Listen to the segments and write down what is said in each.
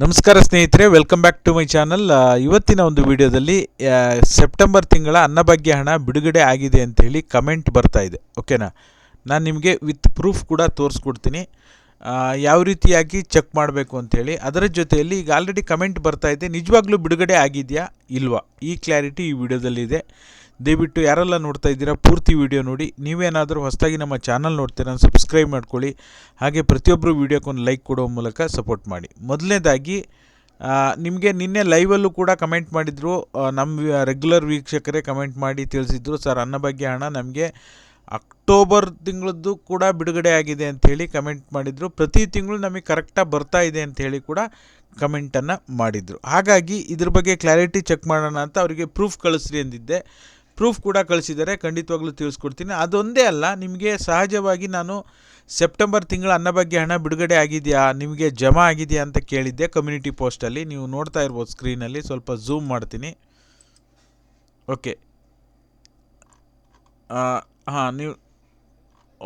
ನಮಸ್ಕಾರ ಸ್ನೇಹಿತರೆ welcome back to my channel ಇವತ್ತಿನ ಒಂದು ವಿಡಿಯೋದಲ್ಲಿ ಸೆಪ್ಟೆಂಬರ್ ತಿಂಗಳ ಅನ್ನಭಾಗ್ಯ ಹಣ ಬಿಡುಗಡೆ ಆಗಿದೆ ಅಂತ ಹೇಳಿ ಕಮೆಂಟ್ ಬರ್ತಾ ಇದೆ ಓಕೆನಾ ನಾನು ನಿಮಗೆ ವಿತ್ ಪ್ರೂಫ್ ಕೂಡ ತೋರಿಸ್ಕೊಡ್ತೀನಿ. ಯಾವ ರೀತಿಯಾಗಿ ಚೆಕ್ ಮಾಡಬೇಕು ಅಂಥೇಳಿ ಅದರ ಜೊತೆಯಲ್ಲಿ ಈಗ ಆಲ್ರೆಡಿ ಕಮೆಂಟ್ ಬರ್ತಾ ಇದೆ, ನಿಜವಾಗ್ಲೂ ಬಿಡುಗಡೆ ಆಗಿದೆಯಾ ಇಲ್ವಾ? ಈ ಕ್ಲಾರಿಟಿ ಈ ವಿಡಿಯೋದಲ್ಲಿದೆ. ದಯವಿಟ್ಟು ಯಾರೆಲ್ಲ ನೋಡ್ತಾ ಇದ್ದೀರಾ, ಪೂರ್ತಿ ವಿಡಿಯೋ ನೋಡಿ. ನೀವೇನಾದರೂ ಹೊಸದಾಗಿ ನಮ್ಮ ಚಾನಲ್ ನೋಡ್ತೀರಾ ಸಬ್ಸ್ಕ್ರೈಬ್ ಮಾಡ್ಕೊಳ್ಳಿ. ಹಾಗೆ ಪ್ರತಿಯೊಬ್ಬರು ವಿಡಿಯೋಕ್ಕೊಂದು ಲೈಕ್ ಕೊಡೋ ಮೂಲಕ ಸಪೋರ್ಟ್ ಮಾಡಿ. ಮೊದಲನೇದಾಗಿ ನಿಮಗೆ ನಿನ್ನೆ ಲೈವಲ್ಲೂ ಕೂಡ ಕಮೆಂಟ್ ಮಾಡಿದರು. ನಮ್ಮ ರೆಗ್ಯುಲರ್ ವೀಕ್ಷಕರೇ ಕಮೆಂಟ್ ಮಾಡಿ ತಿಳಿಸಿದ್ರು, ಸರ್, ಅನ್ನಭಾಗ್ಯ ಹಣ ನಮಗೆ ಅಕ್ಟೋಬರ್ ತಿಂಗಳದ್ದು ಕೂಡ ಬಿಡುಗಡೆ ಆಗಿದೆ ಅಂಥೇಳಿ ಕಮೆಂಟ್ ಮಾಡಿದರು. ಪ್ರತಿ ತಿಂಗಳು ನಮಗೆ ಕರೆಕ್ಟಾಗಿ ಬರ್ತಾ ಇದೆ ಅಂಥೇಳಿ ಕೂಡ ಕಮೆಂಟನ್ನು ಮಾಡಿದರು. ಹಾಗಾಗಿ ಇದ್ರ ಬಗ್ಗೆ ಕ್ಲಾರಿಟಿ ಚೆಕ್ ಮಾಡೋಣ ಅಂತ ಅವರಿಗೆ ಪ್ರೂಫ್ ಕಳಿಸ್ರಿ ಅಂದಿದ್ದೆ. ಪ್ರೂಫ್ ಕೂಡ ಕಳಿಸಿದ್ದಾರೆ, ಖಂಡಿತವಾಗ್ಲೂ ತಿಳಿಸ್ಕೊಡ್ತೀನಿ. ಅದೊಂದೇ ಅಲ್ಲ, ನಿಮಗೆ ಸಹಜವಾಗಿ ನಾನು ಸೆಪ್ಟೆಂಬರ್ ತಿಂಗಳ ಅನ್ನ ಬಗ್ಗೆ ಹಣ ಬಿಡುಗಡೆ ಆಗಿದೆಯಾ, ನಿಮಗೆ ಜಮಾ ಆಗಿದೆಯಾ ಅಂತ ಕೇಳಿದ್ದೆ ಕಮ್ಯುನಿಟಿ ಪೋಸ್ಟಲ್ಲಿ ನೀವು ನೋಡ್ತಾ ಇರ್ಬೋದು ಸ್ಕ್ರೀನಲ್ಲಿ ಸ್ವಲ್ಪ ಝೂಮ್ ಮಾಡ್ತೀನಿ. ಓಕೆ ಹಾಂ, ನೀವು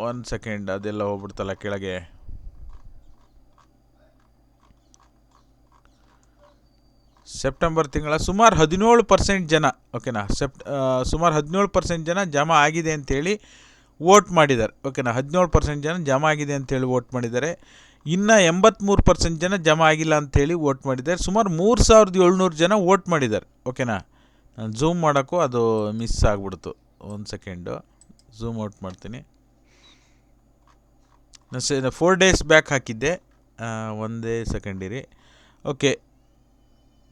ಒಂದು ಸೆಕೆಂಡ್ ಅದೆಲ್ಲ ಹೋಗ್ಬಿಡ್ತಲ್ಲ ಕೆಳಗೆ. ಸೆಪ್ಟೆಂಬರ್ ತಿಂಗಳ ಸುಮಾರು ಹದಿನೇಳು ಪರ್ಸೆಂಟ್ ಜನ ಓಕೆನಾ ಸೆಪ್ಟ್ ಸುಮಾರು ಹದಿನೇಳು ಪರ್ಸೆಂಟ್ ಜನ ಜಮಾ ಆಗಿದೆ ಅಂತೇಳಿ ವೋಟ್ ಮಾಡಿದ್ದಾರೆ. ಓಕೆನಾ ಹದಿನೇಳು ಪರ್ಸೆಂಟ್ ಜನ ಜಮಾ ಆಗಿದೆ ಅಂತೇಳಿ ವೋಟ್ ಮಾಡಿದ್ದಾರೆ. ಇನ್ನು ಎಂಬತ್ತ್ಮೂರು ಪರ್ಸೆಂಟ್ ಜನ ಜಮಾ ಆಗಿಲ್ಲ ಅಂಥೇಳಿ ವೋಟ್ ಮಾಡಿದ್ದಾರೆ. ಸುಮಾರು ಮೂರು ಸಾವಿರದ ಏಳ್ನೂರು ಜನ ವೋಟ್ ಮಾಡಿದ್ದಾರೆ. ಓಕೆನಾ ನಾನು ಝೂಮ್ ಮಾಡೋಕ್ಕೂ ಅದು ಮಿಸ್ ಆಗಿಬಿಡ್ತು. ಒಂದು ಸೆಕೆಂಡು ಝೂಮ್ ಔಟ್ ಮಾಡ್ತೀನಿ. ನಾನು ಫೋರ್ ಡೇಸ್ ಬ್ಯಾಕ್ ಹಾಕಿದ್ದೆ. ಒಂದೇ ಸೆಕೆಂಡ್ ಇರಿ. Okay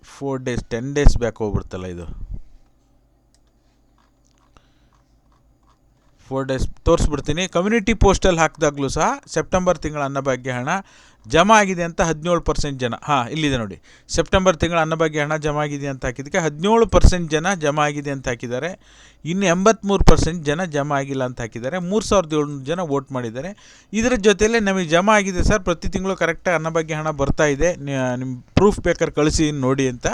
four days ten days back ಹೋಗ್ಬಿಡ್ತಲ್ಲ ಇದು? ಫೋರ್ ಡೇಸ್ ತೋರಿಸ್ಬಿಡ್ತೀನಿ. ಕಮ್ಯುನಿಟಿ ಪೋಸ್ಟಲ್ಲಿ ಹಾಕಿದಾಗಲೂ ಸಹ ಸೆಪ್ಟೆಂಬರ್ ತಿಂಗಳ ಅನ್ನಭಾಗ್ಯ ಹಣ ಜಮಾ ಆಗಿದೆ ಅಂತ ಹದಿನೇಳು ಪರ್ಸೆಂಟ್ ಜನ. ಹಾಂ, ಇಲ್ಲಿದೆ ನೋಡಿ. ಸೆಪ್ಟೆಂಬರ್ ತಿಂಗಳ ಅನ್ನಭಾಗ್ಯ ಹಣ ಜಮಾ ಆಗಿದೆ ಅಂತ ಹಾಕಿದ್ದಕ್ಕೆ ಹದಿನೇಳು ಪರ್ಸೆಂಟ್ ಜನ ಜಮಾ ಆಗಿದೆ ಅಂತ ಹಾಕಿದ್ದಾರೆ. ಇನ್ನು ಎಂಬತ್ತ್ಮೂರು ಪರ್ಸೆಂಟ್ ಜನ ಜಮಾ ಆಗಿಲ್ಲ ಅಂತ ಹಾಕಿದ್ದಾರೆ. ಮೂರು ಸಾವಿರದ ಏಳ್ನೂರು ಜನ ವೋಟ್ ಮಾಡಿದ್ದಾರೆ. ಇದರ ಜೊತೆಯಲ್ಲೇ ನಮಗೆ ಜಮಾ ಆಗಿದೆ ಸರ್. ಪ್ರತಿ ತಿಂಗಳು ಕರೆಕ್ಟಾಗಿ ಅನ್ನಭಾಗ್ಯ ಹಣ ಬರ್ತಾ ಇದೆ. ನಿಮ್ಮ ಪ್ರೂಫ್ ಬೇಕಾದ್ರೆ ಕಳಿಸಿ ನೋಡಿ ಅಂತ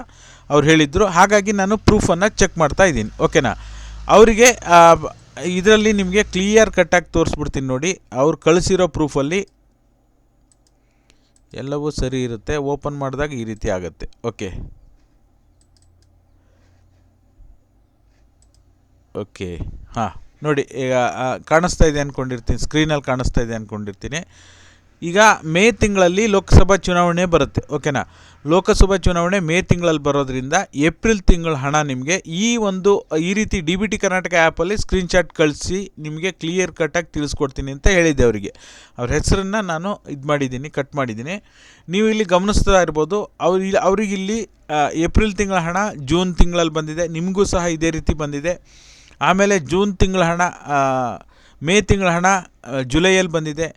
ಅವ್ರು ಹೇಳಿದರು. ಹಾಗಾಗಿ ನಾನು ಪ್ರೂಫನ್ನು ಚೆಕ್ ಮಾಡ್ತಾ ಇದ್ದೀನಿ. ಓಕೆನಾ ಅವರಿಗೆ ಇದರಲ್ಲಿ ನಿಮಗೆ ಕ್ಲಿಯರ್ ಕಟ್ಟಾಗಿ ತೋರಿಸ್ಬಿಡ್ತೀನಿ ನೋಡಿ. ಅವ್ರು ಕಳಿಸಿರೋ ಪ್ರೂಫಲ್ಲಿ ಎಲ್ಲವೂ ಸರಿ ಇರುತ್ತೆ. ಓಪನ್ ಮಾಡಿದಾಗ ಈ ರೀತಿ ಆಗುತ್ತೆ. ಓಕೆ ಓಕೆ ಹಾಂ, ನೋಡಿ, ಈಗ ಕಾಣಿಸ್ತಾ ಇದೆ ಅಂದ್ಕೊಂಡಿರ್ತೀನಿ ಸ್ಕ್ರೀನಲ್ಲಿ ಕಾಣಿಸ್ತಾ ಇದೆ ಅಂದ್ಕೊಂಡಿರ್ತೀನಿ ಈಗ ಮೇ ತಿಂಗಳಲ್ಲಿ ಲೋಕಸಭಾ ಚುನಾವಣೆ ಬರುತ್ತೆ ಓಕೆನಾ ಲೋಕಸಭಾ ಚುನಾವಣೆ ಮೇ ತಿಂಗಳಲ್ಲಿ ಬರೋದ್ರಿಂದ ಏಪ್ರಿಲ್ ತಿಂಗಳ ಹಣ ನಿಮಗೆ ಈ ಒಂದು, ಈ ರೀತಿ ಡಿ ಬಿ ಟಿ ಕರ್ನಾಟಕ ಆ್ಯಪಲ್ಲಿ ಸ್ಕ್ರೀನ್ಶಾಟ್ ಕಳಿಸಿ ನಿಮಗೆ ಕ್ಲಿಯರ್ ಕಟ್ಟಾಗಿ ತಿಳಿಸ್ಕೊಡ್ತೀನಿ ಅಂತ ಹೇಳಿದ್ದೆ ಅವರಿಗೆ. ಅವ್ರ ಹೆಸರನ್ನು ನಾನು ಇದು ಮಾಡಿದ್ದೀನಿ, ಕಟ್ ಮಾಡಿದ್ದೀನಿ. ನೀವು ಇಲ್ಲಿ ಗಮನಿಸ್ತಾ ಇರ್ಬೋದು, ಅವ್ರು ಇಲ್ಲಿ ಅವರಿಗಿಲ್ಲಿ ಏಪ್ರಿಲ್ ತಿಂಗಳ ಹಣ, ಜೂನ್ ತಿಂಗಳಲ್ಲಿ ಬಂದಿದೆ, ನಿಮಗೂ ಸಹ ಇದೇ ರೀತಿ ಬಂದಿದೆ. ಆಮೇಲೆ ಜೂನ್ ತಿಂಗಳ ಹಣ ಮೇ ತಿಂಗಳ ಹಣ ಜುಲೈಯಲ್ಲಿ ಬಂದಿದೆ.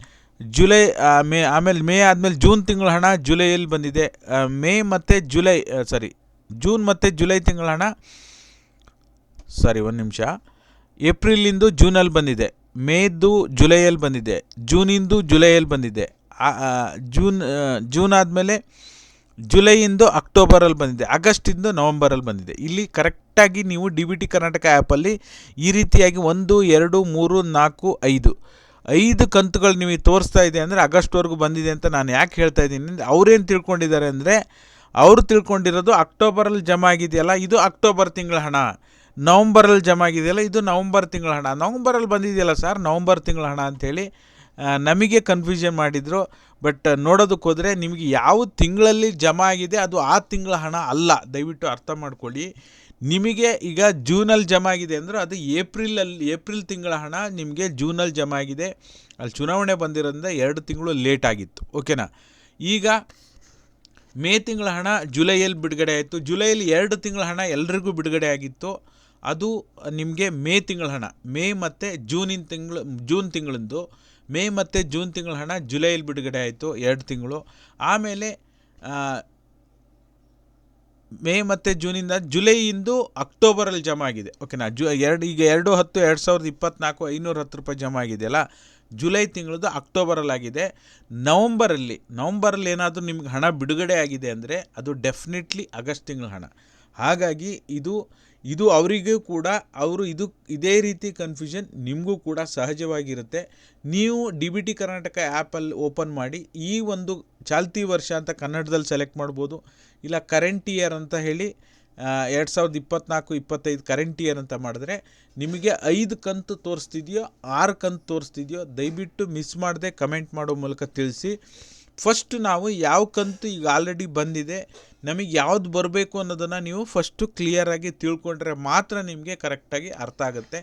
ಜುಲೈ ಮೇ, ಆಮೇಲೆ ಮೇ ಆದಮೇಲೆ ಜೂನ್ ತಿಂಗಳ ಹಣ ಜುಲೈಯಲ್ಲಿ ಬಂದಿದೆ. ಮೇ ಮತ್ತು ಜುಲೈ ಸಾರಿ ಜೂನ್ ಮತ್ತು ಜುಲೈ ತಿಂಗಳ ಹಣ ಸಾರಿ ಒಂದು ನಿಮಿಷ. ಏಪ್ರಿಲಿಂದು ಜೂನಲ್ಲಿ ಬಂದಿದೆ. ಮೇದು ಜುಲೈಯಲ್ಲಿ ಬಂದಿದೆ. ಜೂನಿಂದು ಜುಲೈಯಲ್ಲಿ ಬಂದಿದೆ. ಜೂನ್ ಜೂನ್ ಆದಮೇಲೆ ಜುಲೈಯಿಂದ ಅಕ್ಟೋಬರಲ್ಲಿ ಬಂದಿದೆ. ಆಗಸ್ಟಿಂದ ನವಂಬರಲ್ಲಿ ಬಂದಿದೆ. ಇಲ್ಲಿ ಕರೆಕ್ಟಾಗಿ ನೀವು ಡಿ ಬಿ ಟಿ ಕರ್ನಾಟಕ ಆ್ಯಪಲ್ಲಿ ಈ ರೀತಿಯಾಗಿ ಒಂದು, ಎರಡು, ಮೂರು, ನಾಲ್ಕು, ಐದು ಐದು ಕಂತುಗಳು ನಿಮಗೆ ತೋರಿಸ್ತಾ ಇದೆ ಅಂದರೆ ಆಗಸ್ಟ್ವರೆಗೂ ಬಂದಿದೆ ಅಂತ ನಾನು ಯಾಕೆ ಹೇಳ್ತಾ ಇದ್ದೀನಿ ಅಂದರೆ ಅವ್ರೇನು ತಿಳ್ಕೊಂಡಿದ್ದಾರೆ ಅಂದರೆ ಅವರು ತಿಳ್ಕೊಂಡಿರೋದು ಅಕ್ಟೋಬರಲ್ಲಿ ಜಮಾ ಆಗಿದೆಯಲ್ಲ, ಇದು ಅಕ್ಟೋಬರ್ ತಿಂಗಳ ಹಣ. ನವಂಬರಲ್ಲಿ ಜಮಾ ಆಗಿದೆಯಲ್ಲ, ಇದು ನವಂಬರ್ ತಿಂಗಳ ಹಣ. ನವಂಬರಲ್ಲಿ ಬಂದಿದೆಯಲ್ಲ ಸರ್, ನವಂಬರ್ ತಿಂಗಳ ಹಣ ಅಂಥೇಳಿ ನಮಗೆ ಕನ್ಫ್ಯೂಷನ್ ಮಾಡಿದರು. ಬಟ್ ನೋಡೋದಕ್ಕೆ ಹೋದರೆ ನಿಮಗೆ ಯಾವ ತಿಂಗಳಲ್ಲಿ ಜಮಾ ಆಗಿದೆ ಅದು ಆ ತಿಂಗಳ ಹಣ ಅಲ್ಲ. ದಯವಿಟ್ಟು ಅರ್ಥ ಮಾಡ್ಕೊಳ್ಳಿ. ನಿಮಗೆ ಈಗ ಜೂನಲ್ಲಿ ಜಮಾ ಆಗಿದೆ ಅಂದರೆ ಅದು ಏಪ್ರಿಲಲ್ಲಿ, ಏಪ್ರಿಲ್ ತಿಂಗಳ ಹಣ ನಿಮಗೆ ಜೂನಲ್ಲಿ ಜಮಾ ಆಗಿದೆ. ಅಲ್ಲಿ ಚುನಾವಣೆ ಬಂದಿರೋದ್ರಿಂದ ಎರಡು ತಿಂಗಳು ಲೇಟ್ ಆಗಿತ್ತು. ಓಕೆನಾ? ಈಗ ಮೇ ತಿಂಗಳ ಹಣ ಜುಲೈಯಲ್ಲಿ ಬಿಡುಗಡೆ ಆಯಿತು. ಜುಲೈಯಲ್ಲಿ ಎರಡು ತಿಂಗಳ ಹಣ ಎಲ್ರಿಗೂ ಬಿಡುಗಡೆ ಆಗಿತ್ತು. ಅದು ನಿಮಗೆ ಮೇ ತಿಂಗಳ ಹಣ, ಮೇ ಮತ್ತು ಜೂನಿನ ತಿಂಗಳು, ಜೂನ್ ತಿಂಗಳಂದು, ಮೇ ಮತ್ತು ಜೂನ್ ತಿಂಗಳ ಹಣ ಜುಲೈಯಲ್ಲಿ ಬಿಡುಗಡೆ ಆಯಿತು ಎರಡು ತಿಂಗಳು. ಆಮೇಲೆ ಮೇ ಮತ್ತು ಜೂನಿಂದ ಜುಲೈಯಿಂದು ಅಕ್ಟೋಬರಲ್ಲಿ ಜಮಾ ಆಗಿದೆ. ಓಕೆನಾ? ಜು, ಎರಡು, ಈಗ ಎರಡು ಹತ್ತು, ಎರಡು ಸಾವಿರದ ಇಪ್ಪತ್ತ್ನಾಲ್ಕು ಐನೂರ ಹತ್ತು ರೂಪಾಯಿ ಜಮಾ ಆಗಿದೆಯಲ್ಲ ಜುಲೈ ತಿಂಗಳದ್ದು ಅಕ್ಟೋಬರಲ್ಲಾಗಿದೆ. ನವಂಬರಲ್ಲಿ ನವಂಬರಲ್ಲಿ ಏನಾದರೂ ನಿಮ್ಗೆ ಹಣ ಬಿಡುಗಡೆ ಆಗಿದೆ ಅಂದರೆ ಅದು ಡೆಫಿನೆಟ್ಲಿ ಆಗಸ್ಟ್ ತಿಂಗಳ ಹಣ. ಹಾಗಾಗಿ ಇದು ಇದು ಅವರಿಗೂ ಕೂಡ, ಅವರು ಇದು ಇದೇ ರೀತಿ ಕನ್ಫ್ಯೂಷನ್ ನಿಮಗೂ ಕೂಡ ಸಹಜವಾಗಿರುತ್ತೆ. ನೀವು ಡಿ ಬಿ ಟಿ ಕರ್ನಾಟಕ ಆ್ಯಪಲ್ಲಿ ಓಪನ್ ಮಾಡಿ, ಈ ಒಂದು ಚಾಲ್ತಿ ವರ್ಷ ಅಂತ ಕನ್ನಡದಲ್ಲಿ ಸೆಲೆಕ್ಟ್ ಮಾಡ್ಬೋದು. ಇಲ್ಲ ಕರೆಂಟ್ ಇಯರ್ ಅಂತ ಹೇಳಿ ಎರಡು ಸಾವಿರದ ಇಪ್ಪತ್ನಾಲ್ಕು, ಇಪ್ಪತ್ತೈದು ಕರೆಂಟ್ ಇಯರ್ ಅಂತ ಮಾಡಿದ್ರೆ, ನಿಮಗೆ ಐದು ಕಂತು ತೋರಿಸ್ತಿದೆಯೋ, ಆರು ಕಂತು ತೋರಿಸ್ತಿದೆಯೋ, ದಯವಿಟ್ಟು ಮಿಸ್ ಮಾಡದೆ ಕಮೆಂಟ್ ಮಾಡೋ ಮೂಲಕ ತಿಳಿಸಿ. ಫಸ್ಟ್ ನಾವು ಯಾವ ಕಂತು ಈಗ ಆಲ್ರೆಡಿ ಬಂದಿದೆ, ನಮಗೆ ಯಾವ್ದು ಬರಬೇಕು ಅನ್ನೋದನ್ನು ನೀವು ಫಸ್ಟು ಕ್ಲಿಯರಾಗಿ ತಿಳ್ಕೊಂಡ್ರೆ ಮಾತ್ರ ನಿಮಗೆ ಕರೆಕ್ಟಾಗಿ ಅರ್ಥ ಆಗುತ್ತೆ.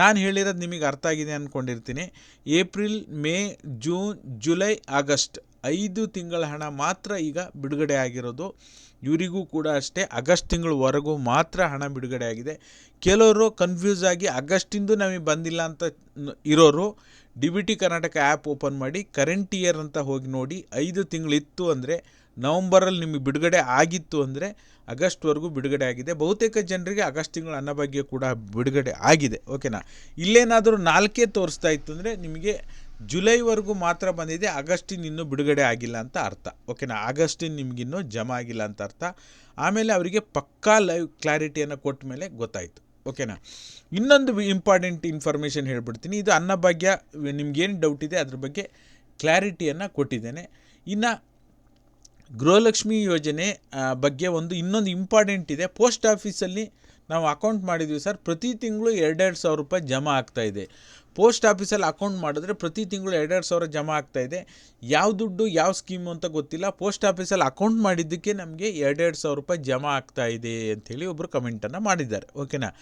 ನಾನು ಹೇಳಿರೋದು ನಿಮಗೆ ಅರ್ಥ ಆಗಿದೆ ಅಂದ್ಕೊಂಡಿರ್ತೀನಿ April May June July August ಐದು ತಿಂಗಳ ಹಣ ಮಾತ್ರ ಈಗ ಬಿಡುಗಡೆ ಆಗಿರೋದು. ಇವರಿಗೂ ಕೂಡ ಅಷ್ಟೇ ಆಗಸ್ಟ್ ತಿಂಗಳವರೆಗೂ ಮಾತ್ರ ಹಣ ಬಿಡುಗಡೆ ಆಗಿದೆ. ಕೆಲವರು ಕನ್ಫ್ಯೂಸ್ ಆಗಿ ಆಗಸ್ಟಿಂದು ನಮಗೆ ಬಂದಿಲ್ಲ ಅಂತ ಇರೋರು D B T Karnataka app open ಮಾಡಿ ಕರೆಂಟ್ ಇಯರ್ ಅಂತ ಹೋಗಿ ನೋಡಿ ಐದು ತಿಂಗಳಿತ್ತು ಅಂದರೆ ನವಂಬರಲ್ಲಿ ನಿಮಗೆ ಬಿಡುಗಡೆ ಆಗಿತ್ತು ಅಂದರೆ ಆಗಸ್ಟ್ವರೆಗೂ ಬಿಡುಗಡೆ ಆಗಿದೆ. ಬಹುತೇಕ ಜನರಿಗೆ ಆಗಸ್ಟ್ ತಿಂಗಳ ಅನ್ನಭಾಗ್ಯ ಕೂಡ ಬಿಡುಗಡೆ ಆಗಿದೆ. ಓಕೆನಾ? ಇಲ್ಲೇನಾದರೂ ನಾಲ್ಕೇ ತೋರಿಸ್ತಾ ಇತ್ತು ಅಂದರೆ ನಿಮಗೆ ಜುಲೈವರೆಗೂ ಮಾತ್ರ ಬಂದಿದೆ ಆಗಸ್ಟಿನ ಇನ್ನೂ ಬಿಡುಗಡೆ ಆಗಿಲ್ಲ ಅಂತ ಅರ್ಥ. ಓಕೆನಾ? ಆಗಸ್ಟಿನ ನಿಮಗಿನ್ನೂ ಜಮಾ ಆಗಿಲ್ಲ ಅಂತ ಅರ್ಥ. ಆಮೇಲೆ ಅವರಿಗೆ ಪಕ್ಕಾ ಲೈವ್ ಕ್ಲಾರಿಟಿಯನ್ನು ಕೊಟ್ಟ ಮೇಲೆ ಗೊತ್ತಾಯಿತು. ಓಕೆನಾ? ಇನ್ನೊಂದು ಇಂಪಾರ್ಟೆಂಟ್ ಇನ್ಫಾರ್ಮೇಷನ್ ಹೇಳ್ಬಿಡ್ತೀನಿ. ಇದು ಅನ್ನಭಾಗ್ಯ, ನಿಮ್ಗೇನು ಡೌಟ್ ಇದೆ, ಅದ್ರ ಬಗ್ಗೆ ಕ್ಲಾರಿಟಿಯನ್ನು ಕೊಟ್ಟಿದ್ದೇನೆ. ಇನ್ನು ಗೃಹಲಕ್ಷ್ಮಿ ಯೋಜನೆ ಬಗ್ಗೆ ಒಂದು ಇನ್ನೊಂದು ಇಂಪಾರ್ಟೆಂಟ್ ಇದೆ. ಪೋಸ್ಟ್ ಆಫೀಸಲ್ಲಿ ನಾವು ಅಕೌಂಟ್ ಮಾಡಿದ್ವಿ ಸರ್. ಪ್ರತಿ ತಿಂಗಳು ಎರಡೆರಡು ಸಾವಿರ ರೂಪಾಯಿ ಜಮಾ ಆಗ್ತಾ ಇದೆ. ಪೋಸ್ಟ್ ಆಫೀಸಲ್ಲಿ ಅಕೌಂಟ್ ಮಾಡಿದ್ರೆ ಪ್ರತಿ ತಿಂಗಳು ಎರಡೆರಡು ಸಾವಿರ ಜಮಾ ಆಗ್ತಾ ಇದೆ. ಯಾವ ದುಡ್ಡು, ಯಾವ ಸ್ಕೀಮು ಅಂತ ಗೊತ್ತಿಲ್ಲ. ಪೋಸ್ಟ್ ಆಫೀಸಲ್ಲಿ ಅಕೌಂಟ್ ಮಾಡಿದ್ದಕ್ಕೆ ನಮಗೆ ಎರಡೆರಡು ಸಾವಿರ ರೂಪಾಯಿ ಜಮಾ ಆಗ್ತಾ ಇದೆ ಅಂಥೇಳಿ ಒಬ್ಬರು ಕಮೆಂಟನ್ನು ಮಾಡಿದ್ದಾರೆ. ಓಕೆನಾ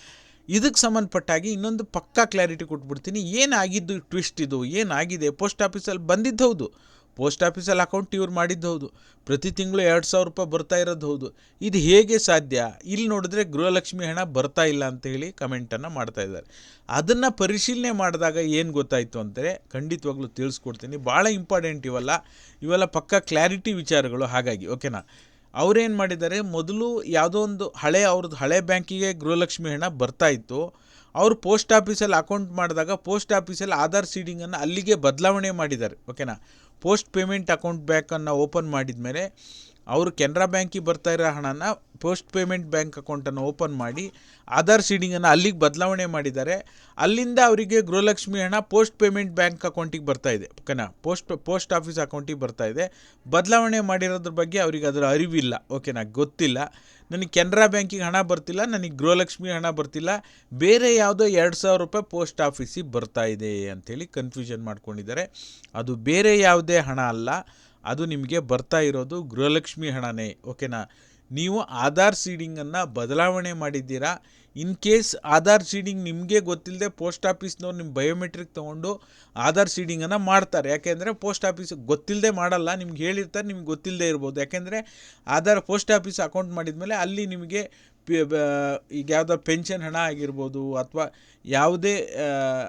ಇದಕ್ಕೆ ಸಂಬಂಧಪಟ್ಟಾಗಿ ಇನ್ನೊಂದು ಪಕ್ಕಾ ಕ್ಲಾರಿಟಿ ಕೊಟ್ಬಿಡ್ತೀನಿ. ಏನಾಗಿದ್ದು ಟ್ವಿಸ್ಟ್ ಇದು? ಏನಾಗಿದೆ? ಪೋಸ್ಟ್ ಆಫೀಸಲ್ಲಿ ಬಂದಿದ್ದು ಹೌದು ಪೋಸ್ಟ್ ಆಫೀಸಲ್ಲಿ ಅಕೌಂಟ್ ಇವ್ರು ಮಾಡಿದ್ದು ಹೌದು. ಪ್ರತಿ ತಿಂಗಳು ಎರಡು ಸಾವಿರ ರೂಪಾಯಿ ಬರ್ತಾ ಇರೋದು ಹೌದು. ಇದು ಹೇಗೆ ಸಾಧ್ಯ? ಇಲ್ಲಿ ನೋಡಿದ್ರೆ ಗೃಹಲಕ್ಷ್ಮಿ ಹಣ ಬರ್ತಾ ಇಲ್ಲ ಅಂತ ಹೇಳಿ ಕಮೆಂಟನ್ನು ಮಾಡ್ತಾ ಇದ್ದಾರೆ. ಅದನ್ನು ಪರಿಶೀಲನೆ ಮಾಡಿದಾಗ ಏನು ಗೊತ್ತಾಯಿತು ಅಂದರೆ ಖಂಡಿತವಾಗ್ಲೂ ತಿಳಿಸ್ಕೊಡ್ತೀನಿ. ಭಾಳ ಇಂಪಾರ್ಟೆಂಟ್ ಇವೆಲ್ಲ. ಇವೆಲ್ಲ ಪಕ್ಕ ಕ್ಲಾರಿಟಿ ವಿಚಾರಗಳು ಹಾಗಾಗಿ ಓಕೆನಾ ಅವ್ರೇನು ಮಾಡಿದ್ದಾರೆ? ಮೊದಲು ಯಾವುದೋ ಒಂದು ಹಳೆ ಅವ್ರದ್ದು ಹಳೆ ಬ್ಯಾಂಕಿಗೆ ಗೃಹಲಕ್ಷ್ಮಿ ಹಣ ಬರ್ತಾ ಇತ್ತು. ಅವರು ಪೋಸ್ಟ್ ಆಫೀಸಲ್ಲಿ ಅಕೌಂಟ್ ಮಾಡಿದಾಗ ಪೋಸ್ಟ್ ಆಫೀಸಲ್ಲಿ ಆಧಾರ್ ಸೀಡಿಂಗನ್ನು ಅಲ್ಲಿಗೆ ಬದಲಾವಣೆ ಮಾಡಿದ್ದಾರೆ ಓಕೆನಾ ಪೋಸ್ಟ್ ಪೇಮೆಂಟ್ ಅಕೌಂಟ್ ಬ್ಯಾಂಕನ್ನು ಓಪನ್ ಮಾಡಿದ ಮೇಲೆ ಅವರು ಕೆನರಾ ಬ್ಯಾಂಕಿಗೆ ಬರ್ತಾ ಇರೋ ಹಣನ ಪೋಸ್ಟ್ ಪೇಮೆಂಟ್ ಬ್ಯಾಂಕ್ ಅಕೌಂಟನ್ನು ಓಪನ್ ಮಾಡಿ ಆಧಾರ್ ಸೀಡಿಂಗನ್ನು ಅಲ್ಲಿಗೆ ಬದಲಾವಣೆ ಮಾಡಿದ್ದಾರೆ. ಅಲ್ಲಿಂದ ಅವರಿಗೆ ಗೃಹಲಕ್ಷ್ಮಿ ಹಣ ಪೋಸ್ಟ್ ಪೇಮೆಂಟ್ ಬ್ಯಾಂಕ್ ಅಕೌಂಟಿಗೆ ಬರ್ತಾ ಇದೆ. ಓಕೆನಾ? ಪೋಸ್ಟ್ ಪೋಸ್ಟ್ ಆಫೀಸ್ ಅಕೌಂಟಿಗೆ ಬರ್ತಾ ಇದೆ. ಬದಲಾವಣೆ ಮಾಡಿರೋದ್ರ ಬಗ್ಗೆ ಅವ್ರಿಗೆ ಅದರ ಅರಿವಿಲ್ಲ. ಓಕೆನಾ? ಗೊತ್ತಿಲ್ಲ. ನನಗೆ ಕೆನರಾ ಬ್ಯಾಂಕಿಗೆ ಹಣ ಬರ್ತಿಲ್ಲ, ನನಗೆ ಗೃಹಲಕ್ಷ್ಮಿ ಹಣ ಬರ್ತಿಲ್ಲ. ಬೇರೆ ಯಾವುದೋ ಎರಡು ಸಾವಿರ ರೂಪಾಯಿ ಪೋಸ್ಟ್ ಆಫೀಸಿಗೆ ಬರ್ತಾ ಇದೆ ಅಂಥೇಳಿ ಕನ್ಫ್ಯೂಷನ್ ಮಾಡ್ಕೊಂಡಿದ್ದಾರೆ. ಅದು ಬೇರೆ ಯಾವುದೇ ಹಣ ಅಲ್ಲ. ಅದು ನಿಮಗೆ ಬರ್ತಾ ಇರೋದು ಗೃಹಲಕ್ಷ್ಮಿ ಹಣನೇ, ಓಕೆನಾ? ನೀವು ಆಧಾರ್ ಸೀಡಿಂಗನ್ನು ಬದಲಾವಣೆ ಮಾಡಿದ್ದೀರಾ? ಇನ್ ಕೇಸ್ ಆಧಾರ್ ಸೀಡಿಂಗ್ ನಿಮಗೆ ಗೊತ್ತಿಲ್ಲದೆ ಪೋಸ್ಟ್ ಆಫೀಸ್ನವ್ರು ನಿಮ್ಮ ಬಯೋಮೆಟ್ರಿಕ್ ತೊಗೊಂಡು ಆಧಾರ್ ಸೀಡಿಂಗನ್ನು ಮಾಡ್ತಾರೆ. ಯಾಕೆಂದರೆ ಪೋಸ್ಟ್ ಆಫೀಸ್ ಗೊತ್ತಿಲ್ಲದೆ ಮಾಡಲ್ಲ, ನಿಮ್ಗೆ ಹೇಳಿರ್ತಾರೆ, ನಿಮ್ಗೆ ಗೊತ್ತಿಲ್ಲದೆ ಇರ್ಬೋದು. ಯಾಕೆಂದರೆ ಆಧಾರ್ ಪೋಸ್ಟ್ ಆಫೀಸ್ ಅಕೌಂಟ್ ಮಾಡಿದ ಮೇಲೆ ಅಲ್ಲಿ ನಿಮಗೆ ಈಗ ಯಾವುದೋ ಪೆನ್ಷನ್ ಹಣ ಆಗಿರ್ಬೋದು ಅಥವಾ ಯಾವುದೇ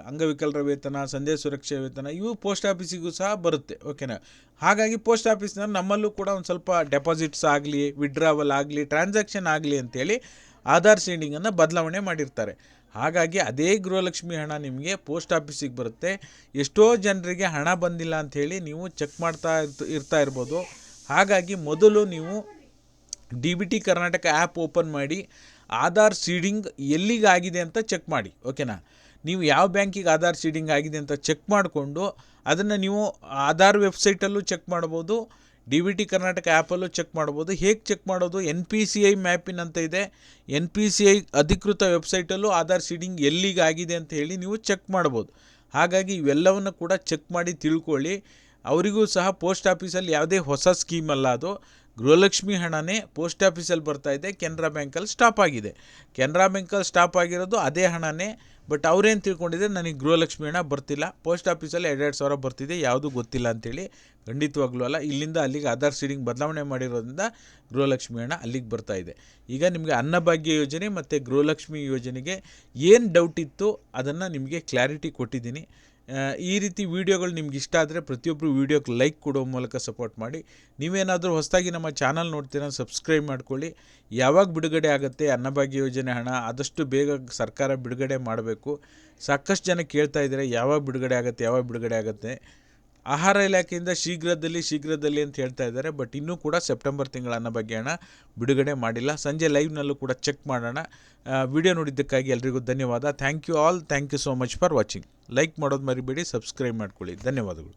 ಅಂಗವಿಕಲರ ವೇತನ ಸಂಧ್ಯಾ ಸುರಕ್ಷಾ ವೇತನ, ಇವು ಪೋಸ್ಟ್ ಆಫೀಸಿಗೂ ಸಹ ಬರುತ್ತೆ ಓಕೆನಾ ಹಾಗಾಗಿ ಪೋಸ್ಟ್ ಆಫೀಸ್ನ ನಮ್ಮಲ್ಲೂ ಕೂಡ ಒಂದು ಸ್ವಲ್ಪ ಡೆಪಾಸಿಟ್ಸ್ ಆಗಲಿ ವಿಡ್ರಾವಲ್ ಆಗಲಿ ಟ್ರಾನ್ಸಾಕ್ಷನ್ ಆಗಲಿ ಅಂತೇಳಿ ಆಧಾರ್ ಸೀಡಿಂಗನ್ನು ಬದಲಾವಣೆ ಮಾಡಿರ್ತಾರೆ. ಹಾಗಾಗಿ ಅದೇ ಗೃಹಲಕ್ಷ್ಮಿ ಹಣ ನಿಮಗೆ ಪೋಸ್ಟ್ ಆಫೀಸಿಗೆ ಬರುತ್ತೆ. ಎಷ್ಟೋ ಜನರಿಗೆ ಹಣ ಬಂದಿಲ್ಲ ಅಂಥೇಳಿ ನೀವು ಚೆಕ್ ಮಾಡ್ತಾ ಇರ್ತಾ ಇರ್ಬೋದು. ಹಾಗಾಗಿ ಮೊದಲು ನೀವು D B T Karnataka app open ಮಾಡಿ ಆಧಾರ್ ಸೀಡಿಂಗ್ ಎಲ್ಲಿಗಾಗಿದೆ ಅಂತ ಚೆಕ್ ಮಾಡಿ, ಓಕೆನಾ? ನೀವು ಯಾವ ಬ್ಯಾಂಕಿಗೆ ಆಧಾರ್ ಸೀಡಿಂಗ್ ಆಗಿದೆ ಅಂತ ಚೆಕ್ ಮಾಡಿಕೊಂಡು ಅದನ್ನು ನೀವು ಆಧಾರ್ ವೆಬ್ಸೈಟಲ್ಲೂ ಚೆಕ್ ಮಾಡ್ಬೋದು, ಡಿ ಬಿ ಟಿ ಕರ್ನಾಟಕ ಆ್ಯಪಲ್ಲೂ ಚೆಕ್ ಮಾಡ್ಬೋದು. ಹೇಗೆ ಚೆಕ್ ಮಾಡೋದು? N P C I mapping ಅಂತ ಇದೆ. ಎನ್ ಪಿ ಸಿ ಐ ಅಧಿಕೃತ ವೆಬ್ಸೈಟಲ್ಲೂ ಆಧಾರ್ ಸೀಡಿಂಗ್ ಎಲ್ಲಿಗಾಗಿದೆ ಅಂತ ಹೇಳಿ ನೀವು ಚೆಕ್ ಮಾಡ್ಬೋದು. ಹಾಗಾಗಿ ಇವೆಲ್ಲವನ್ನು ಕೂಡ ಚೆಕ್ ಮಾಡಿ ತಿಳ್ಕೊಳ್ಳಿ. ಅವರಿಗೂ ಸಹ ಪೋಸ್ಟ್ ಆಫೀಸಲ್ಲಿ ಯಾವುದೇ ಹೊಸ ಸ್ಕೀಮ್ ಅಲ್ಲ ಅದು. ಗೃಹಲಕ್ಷ್ಮಿ ಹಣನೇ ಪೋಸ್ಟ್ ಆಫೀಸಲ್ಲಿ ಬರ್ತಾ ಇದೆ, ಕೆನರಾ ಬ್ಯಾಂಕಲ್ಲಿ ಸ್ಟಾಪ್ ಆಗಿದೆ. ಕೆನರಾ ಬ್ಯಾಂಕಲ್ಲಿ ಸ್ಟಾಪ್ ಆಗಿರೋದು ಅದೇ ಹಣನೇ, ಬಟ್ ಅವ್ರೇನು ತಿಳ್ಕೊಂಡಿದ್ರೆ ನನಗೆ ಗೃಹಲಕ್ಷ್ಮಿ ಹಣ ಬರ್ತಿಲ್ಲ, ಪೋಸ್ಟ್ ಆಫೀಸಲ್ಲಿ ಎರಡೆರಡು ಸಾವಿರ ಬರ್ತಿದೆ, ಯಾವುದು ಗೊತ್ತಿಲ್ಲ ಅಂತೇಳಿ ಖಂಡಿತವಾಗ್ಲೂ ಅಲ್ಲ, ಇಲ್ಲಿಂದ ಅಲ್ಲಿಗೆ ಆಧಾರ್ ಸೀಡಿಂಗ್ ಬದಲಾವಣೆ ಮಾಡಿರೋದ್ರಿಂದ ಗೃಹಲಕ್ಷ್ಮಿ ಹಣ ಅಲ್ಲಿಗೆ ಬರ್ತಾ ಇದೆ. ಈಗ ನಿಮಗೆ ಅನ್ನಭಾಗ್ಯ ಯೋಜನೆ ಮತ್ತು ಗೃಹಲಕ್ಷ್ಮಿ ಯೋಜನೆಗೆ ಏನು ಡೌಟ್ ಇತ್ತು ಅದನ್ನು ನಿಮಗೆ ಕ್ಲಾರಿಟಿ ಕೊಟ್ಟಿದ್ದೀನಿ. ಈ ರೀತಿ ವೀಡಿಯೋಗಳು ನಿಮ್ಗೆ ಇಷ್ಟ ಆದರೆ ಪ್ರತಿಯೊಬ್ಬರು ವೀಡಿಯೋಕ್ಕೆ ಲೈಕ್ ಕೊಡೋ ಮೂಲಕ ಸಪೋರ್ಟ್ ಮಾಡಿ. ನೀವೇನಾದರೂ ಹೊಸದಾಗಿ ನಮ್ಮ ಚಾನಲ್ ನೋಡ್ತೀರ, ಸಬ್ಸ್ಕ್ರೈಬ್ ಮಾಡ್ಕೊಳ್ಳಿ. ಯಾವಾಗ ಬಿಡುಗಡೆ ಆಗುತ್ತೆ, ಅನ್ನಭಾಗ್ಯ ಯೋಜನೆ ಹಣ, ಆದಷ್ಟು ಬೇಗ ಸರ್ಕಾರ ಬಿಡುಗಡೆ ಮಾಡಬೇಕು. ಸಾಕಷ್ಟು ಜನ ಕೇಳ್ತಾ ಇದ್ದಾರೆ, ಯಾವಾಗ ಬಿಡುಗಡೆ ಆಗುತ್ತೆ, ಯಾವಾಗ ಬಿಡುಗಡೆ ಆಗುತ್ತೆ. ಆಹಾರ ಇಲಾಖೆಯಿಂದ ಶೀಘ್ರದಲ್ಲಿ ಶೀಘ್ರದಲ್ಲಿ ಅಂತ ಹೇಳ್ತಾ ಇದ್ದಾರೆ. ಬಟ್ ಇನ್ನೂ ಕೂಡ ಸೆಪ್ಟೆಂಬರ್ ತಿಂಗಳ ಅನ್ನೋ ಬಗ್ಗೆ ಹಣ ಬಿಡುಗಡೆ ಮಾಡಿಲ್ಲ. ಸಂಜೆ ಲೈವ್ನಲ್ಲೂ ಕೂಡ ಚೆಕ್ ಮಾಡೋಣ. ವಿಡಿಯೋ ನೋಡಿದ್ದಕ್ಕಾಗಿ ಎಲ್ರಿಗೂ ಧನ್ಯವಾದ. Thank you all. Thank you so much for watching. Like ಮಾಡೋದು ಮರಿಬೇಡಿ, ಸಬ್ಸ್ಕ್ರೈಬ್ ಮಾಡ್ಕೊಳ್ಳಿ. ಧನ್ಯವಾದಗಳು.